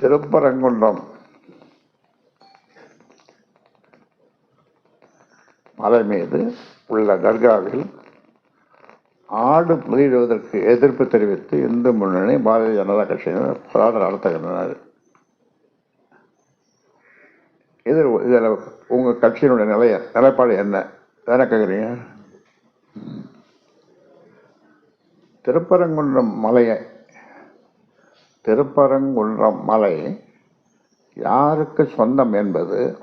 திருப்பரங்குன்றம். மலை மீது உள்ள தர்காவில் ஆடு பலியிடுவதற்கு எதிர்ப்பு தெரிவித்து இந்து முன்னணி பாரதிய ஜனதா கட்சியினர் போராட்டம் நடத்துகின்றனர் இது இதில் உங்கள் கட்சியினுடைய நிலைய நிலைப்பாடு என்ன? தானே கேட்குறீங்க திருப்பரங்குன்றம் மலையை திருப்பரங்குன்றம் மலை யாருக்கு சொந்தம் என்பது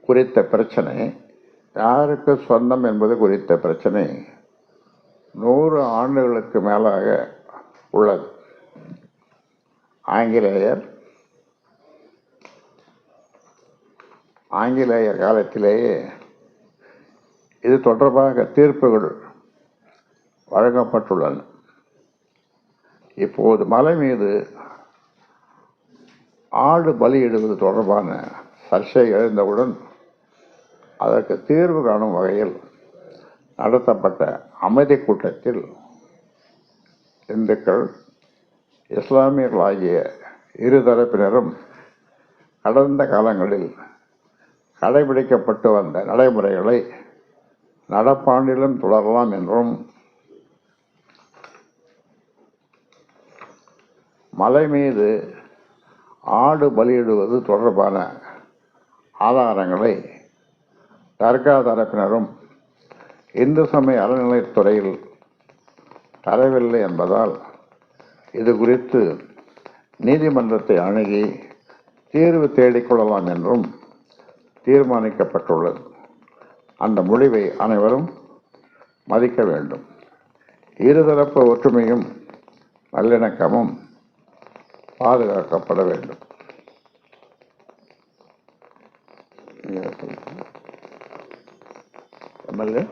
குறித்த பிரச்சனை. யாருக்கு சொந்தம் என்பது குறித்த பிரச்சனை நூறு ஆண்டுகளுக்கு மேலாக உள்ளது. ஆங்கிலேயர் ஆங்கிலேயர் காலத்திலேயே இது தொடர்பாக தீர்ப்புகள் வழங்கப்பட்டுள்ளன. இப்போது மலை மீது ஆடு பலியிடுவது தொடர்பான சர்ச்சை எழுந்தவுடன் அதற்கு தீர்வு காணும் வகையில் நடத்தப்பட்ட அமைதி கூட்டத்தில் இந்துக்கள் இஸ்லாமியர்கள் ஆகிய இருதரப்பினரும் கடந்த காலங்களில் கடைபிடிக்கப்பட்டு வந்த நடைமுறைகளை நடப்பாண்டிலும் தொடரலாம் என்றும் மலை மீது ஆடு பலியிடுவது தொடர்பான ஆதாரங்களை தர்கா தரப்பினரும் இந்து சமய அறநிலையத்துறையில் தரவில்லை என்பதால் இது குறித்து நீதிமன்றத்தை அணுகி தீர்வு தேடிக்கொள்ளலாம் என்றும் தீர்மானிக்கப்பட்டுள்ளது. அந்த முடிவை அனைவரும் மதிக்க வேண்டும். இருதரப்பு ஒற்றுமையும் நல்லிணக்கமும் பாதுகாக்கப்பட வேண்டும். எம்எல்ஏ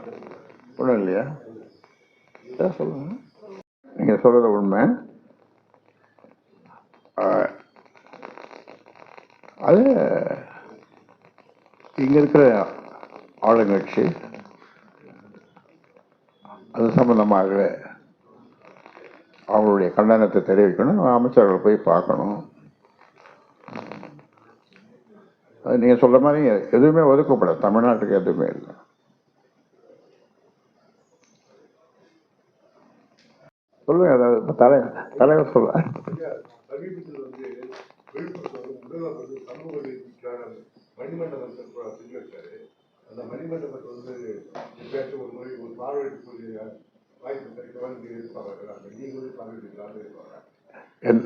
ஒன்றும் இல்லையா? சொல்லுங்க. நீங்கள் சொல்கிறது உண்மை. அது இங்கே இருக்கிற ஆளுங்கட்சி அது சம்பந்தமாக அவங்களுடைய கண்டனத்தை தெரிவிக்கணும் அமைச்சர்கள் போய் பார்க்கணும். அது நீங்கள் சொல்ற மாதிரி எதுவுமே ஒதுக்கப்படாது தமிழ்நாட்டுக்கு எதுவுமே இல்லை. சொல்லுங்க அதாவது இப்ப தலை தலைவர் சொல்ல சமீபத்தில் அந்த மணிமண்டபத்தை வந்து எப்பயாச்சும் ஒரு பார்வையிட்டு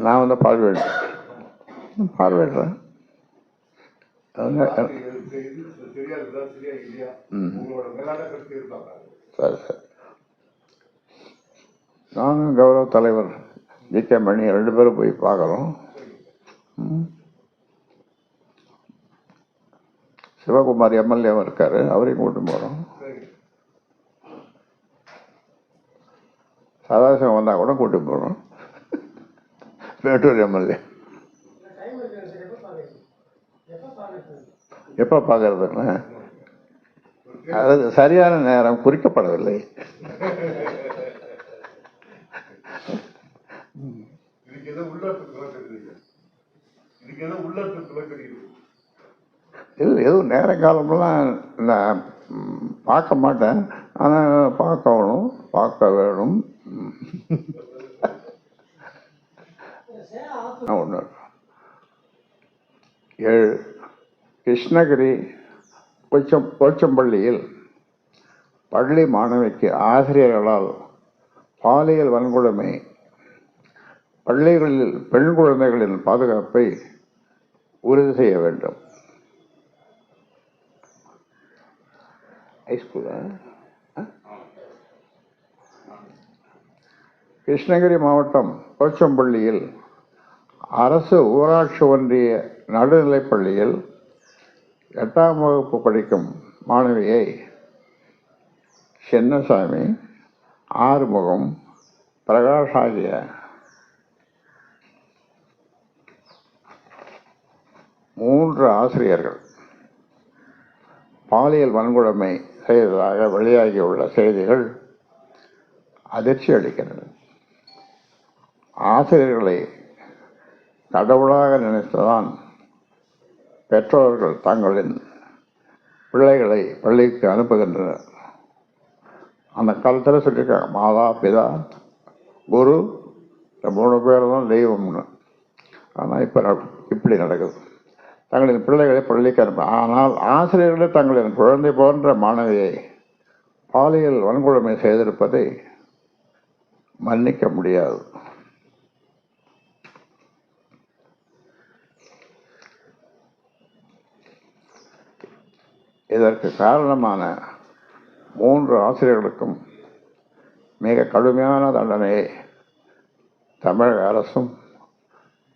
நான் வந்து பார்வையிடுறேன் பார்வையிடுறேன் சரி சரி. நானும் கௌரவ தலைவர் ஜி. கே. மணி ரெண்டு பேரும் போய் பார்க்குறோம். சிவகுமார் எம்எல்ஏவும் இருக்காரு. அவரையும் கூட்டு போகிறோம் சரி சதாசிவம் வந்தால் கூட கூட்டு போகிறோம் மேட்டூர் எம்எல்ஏ. எப்போ பார்க்கறதுன்னு அது சரியான நேரம் குறிக்கப்படவில்லை. இல்லை எதுவும் நேர காலமெல்லாம் நான் பார்க்க மாட்டேன். ஆனால் பார்க்கணும். பார்க்க வேணும். ஒன்று ஏழு கிருஷ்ணகிரி போச்சம் போச்சம்பள்ளியில் பள்ளி மாணவிக்கு ஆசிரியர்களால் பாலியல் வன்கொடுமை பள்ளிகளில் பெண் குழந்தைகளின் பாதுகாப்பை உறுதி செய்ய வேண்டும். ஹைஸ்கூலா கிருஷ்ணகிரி மாவட்டம் போச்சம்பள்ளியில் அரசு ஊராட்சி ஒன்றிய நடுநிலைப் பள்ளியில் எட்டாம் வகுப்பு படிக்கும் மாணவியை சின்னசாமி ஆறுமுகம் பிரகாஷ் ஆகிய மூன்று ஆசிரியர்கள் பாலியல் வன்கொடுமை செய்ததாக வெளியாகியுள்ள செய்திகள் அதிர்ச்சி அளிக்கின்றன ஆசிரியர்களை கடவுளாக நினைத்துதான் பெற்றோர்கள் தங்களின் பிள்ளைகளை பள்ளிக்கு அனுப்புகின்றனர். அந்த காலத்தில் சொல்லியிருக்காங்க மாதா பிதா குரு இந்த மூணு பேர் தான் தெய்வம்னு. ஆனால் இப்போ இப்படி நடக்குது. தங்களின் பிள்ளைகளை பள்ளிக்கு அனுப்ப ஆனால் ஆசிரியர்களே தங்களின் குழந்தை போன்ற மாணவியை பாலியல் வன்கொடுமை செய்திருப்பதை மன்னிக்க முடியாது. இதற்கு காரணமான மூன்று ஆசிரியர்களுக்கும் மிக கடுமையான தண்டனையை தமிழக அரசும்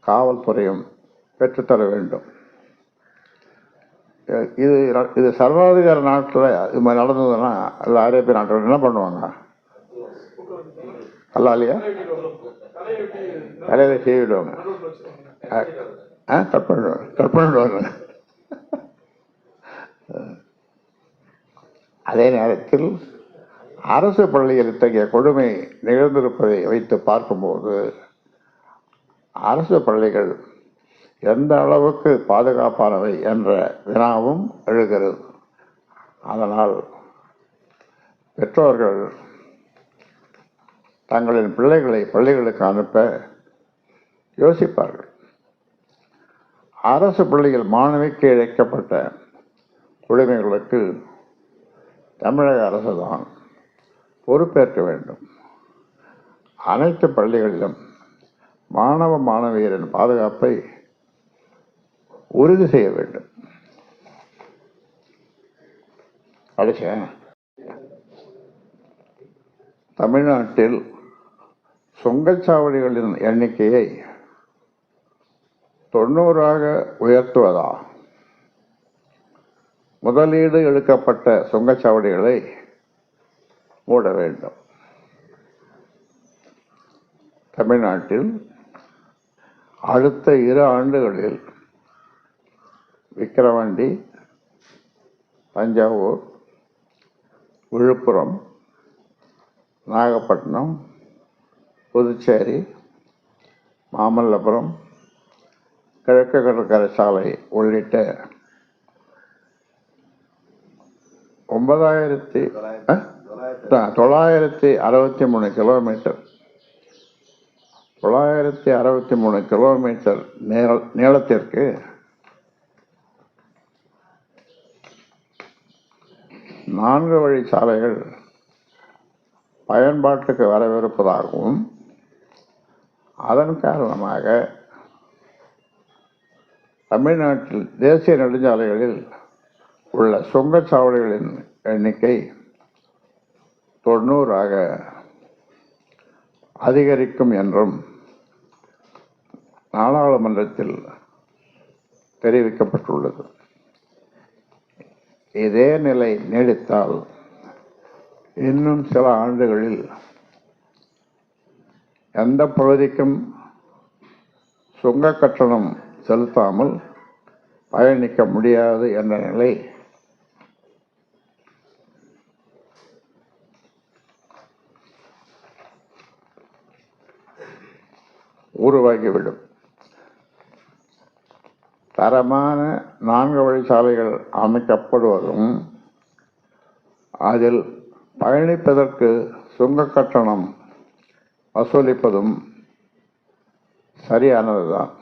காவல்துறையும் பெற்றுத்தர வேண்டும். இது இது சர்வாதிகார நாட்டில் இது மாதிரி நடந்ததுன்னா எல்லா அரேபிய நாட்டில் என்ன பண்ணுவாங்க? கல்லாலியா தலையில செய்விடுவாங்க ஆ கட் பண்ணிடுவாங்க கட் பண்ணிடுவாங்க. அதே நேரத்தில் அரசு பள்ளியில் இத்தகைய கொடுமை நிகழ்ந்திருப்பதை வைத்து பார்க்கும்போது அரசு பள்ளிகள் எந்த அளவுக்கு பாதுகாப்பானவை என்ற வினாவும் எழுகிறது. அதனால் பெற்றோர்கள் தங்களின் பிள்ளைகளை பள்ளிகளுக்கு அனுப்ப யோசிப்பார்கள். அரசு பள்ளியில் மாணவிக்கு இழைக்கப்பட்ட கொடுமைகளுக்கு தமிழக அரசு தான் பொறுப்பேற்க வேண்டும். அனைத்து பள்ளிகளிலும் மாணவ மாணவியரின் பாதுகாப்பை உறுதி செய்ய வேண்டும். அடிச்சேன் தமிழ்நாட்டில் சுங்கச்சாவடிகளின் எண்ணிக்கையை தொண்ணூறாக உயர்த்துவதா? முதலீடு எடுக்கப்பட்ட சுங்கச்சாவடிகளை மூட வேண்டும். தமிழ்நாட்டில் அடுத்த இரு ஆண்டுகளில் விக்கிரவாண்டி தஞ்சாவூர் விழுப்புரம் நாகப்பட்டினம் புதுச்சேரி மாமல்லபுரம் கிழக்கு கடற்கரை சாலை உள்ளிட்ட ஒன்பதாயிரத்தி தொள்ளாயிரத்தி அறுபத்தி மூணு கிலோமீட்டர் தொள்ளாயிரத்தி அறுபத்தி மூணு கிலோமீட்டர் நீள நீளத்திற்கு. நான்கு வழி சாலைகள் பயன்பாட்டுக்கு வரவிருப்பதாகவும் அதன் காரணமாக தமிழ்நாட்டில் தேசிய நெடுஞ்சாலைகளில் உள்ள சுங்கச்சாவடிகளின் எண்ணிக்கை தொண்ணூறாக அதிகரிக்கும் என்றும் நாடாளுமன்றத்தில் தெரிவிக்கப்பட்டுள்ளது. இதே நிலை நீடித்தால் இன்னும் சில ஆண்டுகளில் எந்த பகுதிக்கும் சுங்க கட்டணம் செலுத்தாமல் பயணிக்க முடியாது என்ற நிலை உருவாகிவிடும். தரமான நான்கு வழிச்சாலைகள் அமைக்கப்படுவதும் அதில் பயணிப்பதற்கு சுங்க கட்டணம் வசூலிப்பதும் சரியானதுதான்.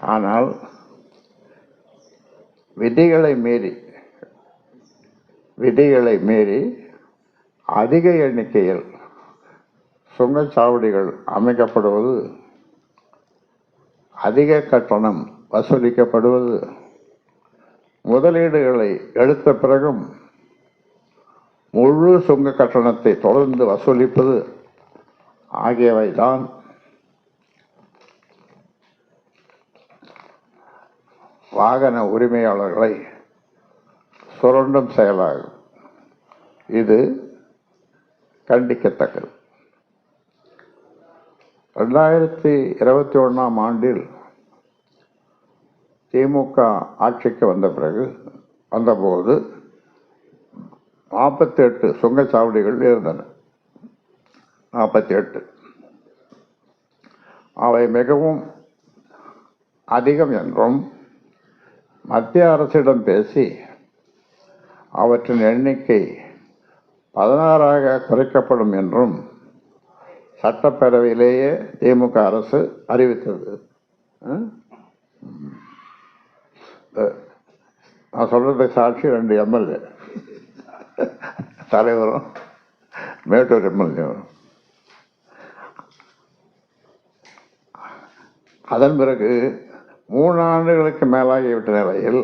ஆனால் விதிகளை மீறி விதிகளை மீறி அதிக எண்ணிக்கையில் சுங்கச்சாவடிகள் அமைக்கப்படுவது அதிக கட்டணம் வசூலிக்கப்படுவது முதலீடுகளை எடுத்த பிறகும் முழு சுங்க கட்டணத்தை தொடர்ந்து வசூலிப்பது ஆகியவை தான் வாகன உரிமையாளர்களை சுரண்டும் செயலாகும். இது கண்டிக்கத்தக்கது. ரெண்டாயிரத்தி இருபத்தி ஒன்றாம் ஆண்டில் திமுக ஆட்சிக்கு வந்த பிறகு வந்தபோது நாற்பத்தி எட்டு சுங்கச்சாவடிகள் இருந்தன. நாற்பத்தி எட்டு அவை மிகவும் அதிகம் என்றும் மத்திய அரசிடம் பேசி அவற்றின் எண்ணிக்கை பதினாறாக குறைக்கப்படும் என்றும் சட்டப்பேரவையிலேயே திமுக அரசு அறிவித்தது. நான் சொல்கிறது சாட்சி ரெண்டு எம்எல்ஏ. தலைவரும் மேட்டூர் எம்எல்ஏவரும் அதன் பிறகு மூணு ஆண்டுகளுக்கு மேலாகிவிட்ட நிலையில்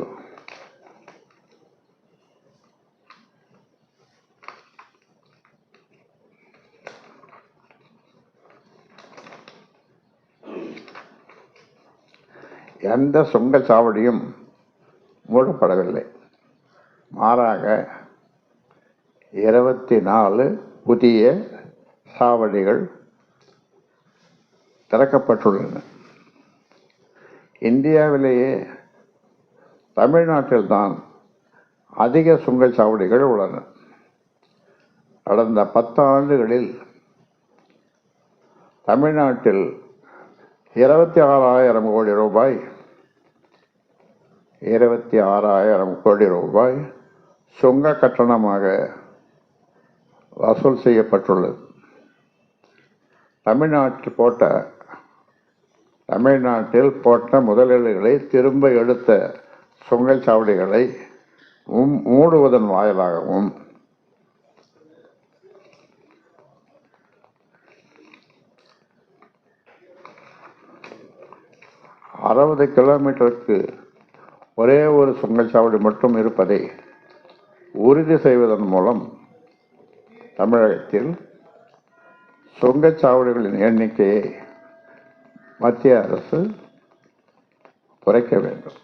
எந்த சுங்கச்சாவடியும் மூடப்படவில்லை. மாறாக இருபத்தி நாலு புதிய சாவடிகள் திறக்கப்பட்டுள்ளன. இந்தியாவிலேயே தமிழ்நாட்டில்தான் அதிக சுங்கச்சாவடிகள் உள்ளன. கடந்த பத்தாண்டுகளில் தமிழ்நாட்டில் இருபத்தி ஆறாயிரம் கோடி ரூபாய். இருபத்தி ஆறாயிரம் கோடி ரூபாய் சுங்க கட்டணமாக வசூல் செய்யப்பட்டுள்ளது. தமிழ்நாட்டில் போட்ட தமிழ்நாட்டில் போட்ட முதலீடுகளை திரும்ப எடுத்த சுங்கச்சாவடிகளை மூடுவதன் வாயிலாகவும் அறுபது கிலோமீட்டருக்கு ஒரே ஒரு சுங்கச்சாவடி மட்டும் இருப்பதை உறுதி செய்வதன் மூலம் தமிழகத்தில் சுங்கச்சாவடிகளின் எண்ணிக்கையை மத்திய அரசு குறைக்க வேண்டும்.